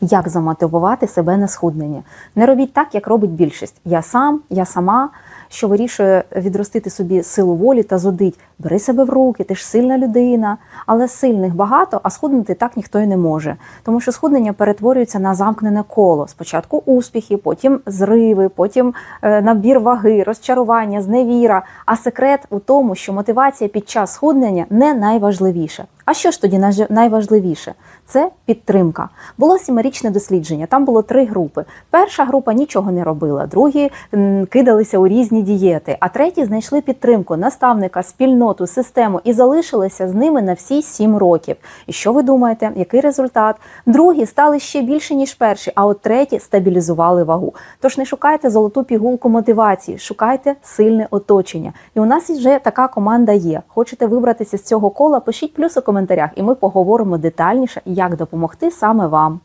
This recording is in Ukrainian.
Як замотивувати себе на схуднення? Не робіть так, як робить більшість. Я сам, я сама, що вирішує відростити собі силу волі та зудить. Бери себе в руки, ти ж сильна людина. Але сильних багато, а схуднути так ніхто й не може. Тому що схуднення перетворюється на замкнене коло. Спочатку успіхи, потім зриви, потім е, набір ваги, розчарування, зневіра. А секрет у тому, що мотивація під час схуднення не найважливіше. А що ж тоді найважливіше? Це підтримка. Було сімирічне дослідження. Там було три групи. Перша група нічого не робила, другі кидалися у різні дієти, а треті знайшли підтримку наставника, спільноту, систему і залишилися з ними на всі сім років. І що ви думаєте? Який результат? Другі стали ще більше ніж перші, а от треті стабілізували вагу. Тож не шукайте золоту пігулку мотивації, шукайте сильне оточення. І у нас вже така команда є. Хочете вибратися з цього кола? Пишіть плюс у коментарях, і ми поговоримо детальніше, як допомогти саме вам.